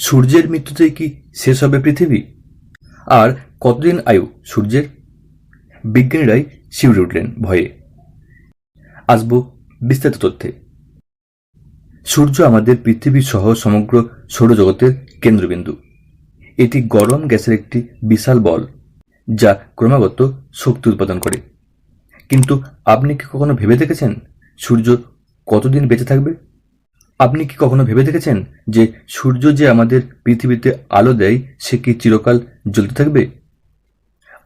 সূর্যের মৃত্যুতেই কি শেষ হবে পৃথিবী? আর কতদিন আয়ু সূর্যের? বিজ্ঞানীরাই শিউরে উঠলেন ভয়ে। আসব বিস্তারিত তথ্যে। সূর্য আমাদের পৃথিবী সহ সমগ্র সৌরজগতের কেন্দ্রবিন্দু। এটি গরম গ্যাসের একটি বিশাল বল, যা ক্রমাগত শক্তি উৎপাদন করে। কিন্তু আপনি কি কখনো ভেবে দেখেছেন সূর্য কতদিন বেঁচে থাকবে? আপনি কি কখনো ভেবে দেখেছেন যে সূর্য যে আমাদের পৃথিবীতে আলো দেয়, সে কি চিরকাল জ্বলতে থাকবে?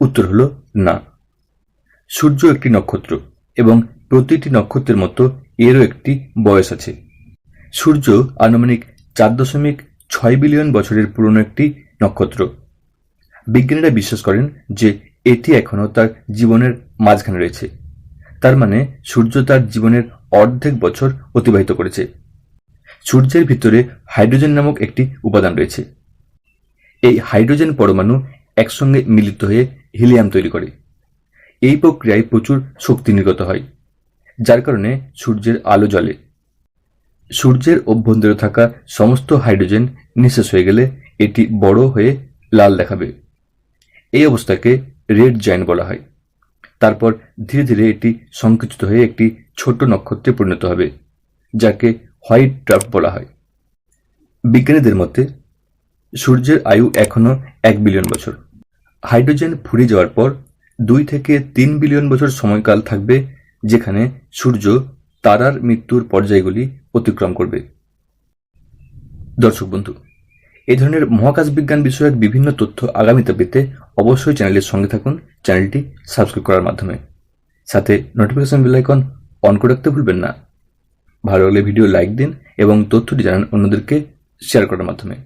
উত্তর হলো না। সূর্য একটি নক্ষত্র এবং প্রতিটি নক্ষত্রের মতো এরও একটি বয়স আছে। সূর্য আনুমানিক চার দশমিক ছয় বিলিয়ন বছরের পুরনো একটি নক্ষত্র। বিজ্ঞানীরা বিশ্বাস করেন যে এটি এখনও তার জীবনের মাঝখানে রয়েছে। তার মানে সূর্য তার জীবনের অর্ধেক বছর অতিবাহিত করেছে। সূর্যের ভিতরে হাইড্রোজেন নামক একটি উপাদান রয়েছে। এই হাইড্রোজেন পরমাণু একসঙ্গে মিলিত হয়ে হিলিয়াম তৈরি করে। এই প্রক্রিয়ায় প্রচুর শক্তি নির্গত হয়, যার কারণে সূর্যের আলো জ্বলে। সূর্যের অভ্যন্তরে থাকা সমস্ত হাইড্রোজেন নিঃশেষ হয়ে গেলে এটি বড় হয়ে লাল দেখাবে। এই অবস্থাকে রেড জায়েন্ট বলা হয়। তারপর ধীরে ধীরে এটি সংকুচিত হয়ে একটি ছোট নক্ষত্রে পরিণত হবে, যাকে হোয়াইট ড্রাফট বলা হয়। বিজ্ঞানীদের মতে, সূর্যের আয়ু এখনও এক বিলিয়ন বছর। হাইড্রোজেন ফুরিয়ে যাওয়ার পর দুই থেকে তিন বিলিয়ন বছর সময়কাল থাকবে যেখানে সূর্য তারার মৃত্যুর পর্যায়গুলি অতিক্রম করবে। দর্শক বন্ধু এই ধরনের মহাকাশ বিজ্ঞান বিষয়ক বিভিন্ন তথ্য আগামীতে পেতে অবশ্যই চ্যানেলের সঙ্গে থাকুন, চ্যানেলটি সাবস্ক্রাইব করার মাধ্যমে। সাথে নোটিফিকেশন বেল আইকন অন করে রাখতে ভুলবেন না। ভালো লাগলে ভিডিও লাইক দিন এবং তথ্যটি জানান অন্যদেরকে শেয়ার করার মাধ্যমে।